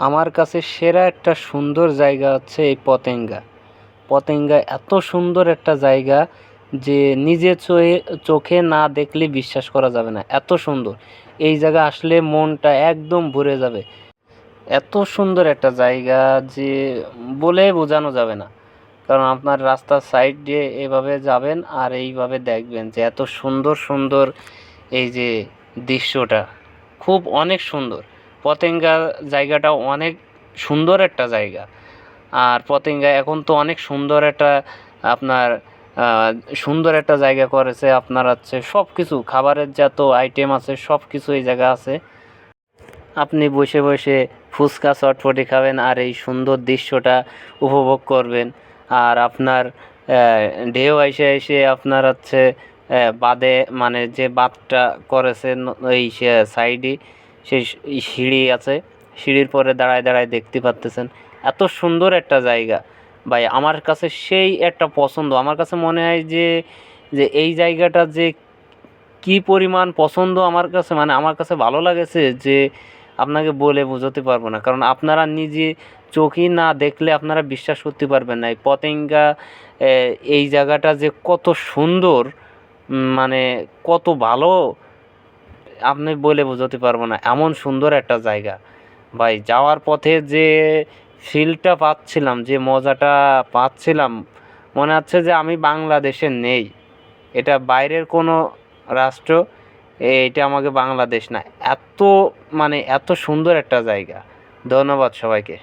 আমার কাছে সেরা একটা সুন্দর জায়গা হচ্ছে এই পতেঙ্গা। পতেঙ্গা এত সুন্দর একটা জায়গা যে নিজে চোখে চোখে না দেখলে বিশ্বাস করা যাবে না। এত সুন্দর। এই জায়গা আসলে মনটা একদম ভরে যাবে। এত সুন্দর একটা জায়গা যে বলে বোঝানো যাবে না। কারণ আপনার রাস্তার সাইড দিয়ে এভাবে যাবেন আর এইভাবে দেখবেন যে এত সুন্দর সুন্দর এই যে দৃশ্যটা। খুব অনেক সুন্দর। পতেঙ্গা জায়গাটা অনেক সুন্দর একটা জায়গা। আর পতেঙ্গা এখন তো অনেক সুন্দর একটা, আপনার সুন্দর একটা জায়গা করেছে। আপনার হচ্ছে সব কিছু খাবারের যত আইটেম আছে সব কিছু এই জায়গা আছে। আপনি বসে বসে ফুচকা, চটপটি খাবেন আর এই সুন্দর দৃশ্যটা উপভোগ করবেন। আর আপনার ঢেউ এসে এসে আপনার হচ্ছে বাদে মানে যে বাঁধটা করেছে এই সাইডে সেই সিঁড়ি আছে, সিঁড়ির পরে দাঁড়ায় দাঁড়ায় দেখতে পারতেছেন। এত সুন্দর একটা জায়গা। ভাই, আমার কাছে সেই একটা পছন্দ। আমার কাছে মনে হয় যে যে এই জায়গাটা যে কি পরিমাণ পছন্দ আমার কাছে মানে আমার কাছে ভালো লাগেছে যে আপনাকে বলে বোঝাতে পারব না। কারণ আপনারা নিজে চোখই না দেখলে আপনারা বিশ্বাস করতে পারবেন না। এই পতেঙ্গা এই জায়গাটা যে কত সুন্দর মানে কত ভালো আপনি বলে বোঝাতে পারব না, এমন সুন্দর একটা জায়গা। ভাই, যাওয়ার পথে যে ফিলটা পাচ্ছিলাম, যে মজাটা পাচ্ছিলাম, মনে হচ্ছে যে আমি বাংলাদেশে নেই। এটা বাইরের কোনো রাষ্ট্র এটা আমাকে বাংলাদেশ না। এত মানে এত সুন্দর একটা জায়গা। ধন্যবাদ সবাইকে।